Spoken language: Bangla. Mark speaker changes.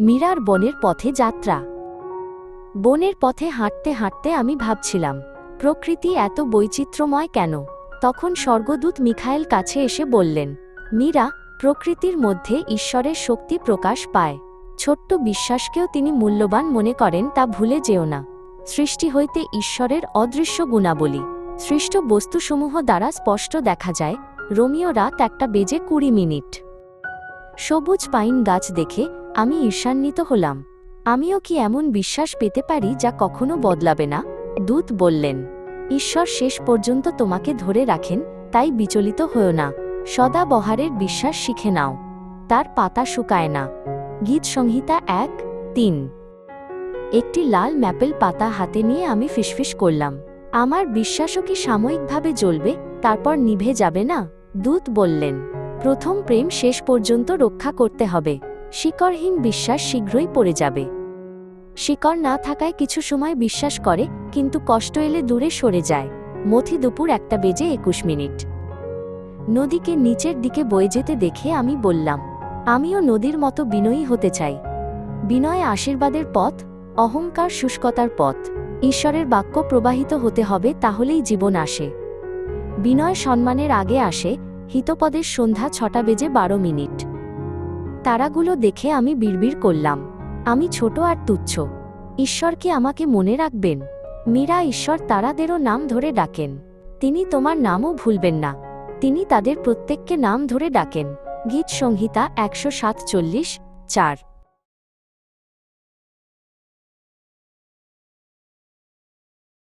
Speaker 1: মীরার বনের পথে যাত্রা। বনের পথে হাঁটতে হাঁটতে আমি ভাবছিলাম, প্রকৃতি এত বৈচিত্র্যময় কেন? তখন স্বর্গদূত মিখায়েল কাছে এসে বললেন, মীরা, প্রকৃতির মধ্যে ঈশ্বরের শক্তি প্রকাশ পায়। ছোট্ট বিশ্বাসকেও তিনি মূল্যবান মনে করেন তা ভুলে যেও না। সৃষ্টি হইতে ঈশ্বরের অদৃশ্য গুণাবলী। সৃষ্ট বস্তুসমূহ দ্বারা স্পষ্ট দেখা যায়। রোমিও রাত একটা বেজে কুড়ি মিনিট। সবুজ পাইন গাছ দেখে আমি ঈর্ষান্বিত হলাম। আমিও কি এমন বিশ্বাস পেতে পারি যা কখনো বদলাবে না? দূত বললেন, ঈশ্বর শেষ পর্যন্ত তোমাকে ধরে রাখেন, তাই বিচলিত হও না। সদা বহারের বিশ্বাস শিখে নাও। তার পাতা শুকায় না। গীত সংহিতা এক, তিন। একটি লাল ম্যাপেল পাতা হাতে নিয়ে আমি ফিসফিস করলাম। আমার বিশ্বাসও কি সাময়িকভাবে জ্বলবে, তারপর নিভে যাবে না? দূত বললেন, প্রথম প্রেম শেষ পর্যন্ত রক্ষা করতে হবে। শিকড়হীন বিশ্বাস শীঘ্রই পড়ে যাবে। শিকড় না থাকায় কিছু সময় বিশ্বাস করে, কিন্তু কষ্ট এলে দূরে সরে যায়। মথি দুপুর একটা বেজে একুশ মিনিট। নদীকে নিচের দিকে বয়ে যেতে দেখে আমি বললাম, আমিও নদীর মতো বিনয়ী হতে চাই। বিনয় আশীর্বাদের পথ, অহংকার শুষ্কতার পথ। ঈশ্বরের বাক্য প্রবাহিত হতে হবে, তাহলেই জীবন আসে। বিনয় সম্মানের আগে আসে, হিতপদের সন্ধ্যা ছটা বেজে বারো মিনিট। তারাগুলো দেখে আমি বিড়বিড় করলাম। আমি ছোট আর তুচ্ছ। ঈশ্বরকে আমাকে মনে রাখবেন? মীরা ঈশ্বর তারাদেরও নাম ধরে ডাকেন। তিনি তোমার নামও ভুলবেন না। তিনি তাদের প্রত্যেককে নাম ধরে ডাকেন। গীত সংহিতা একশো সাতচল্লিশ, চার।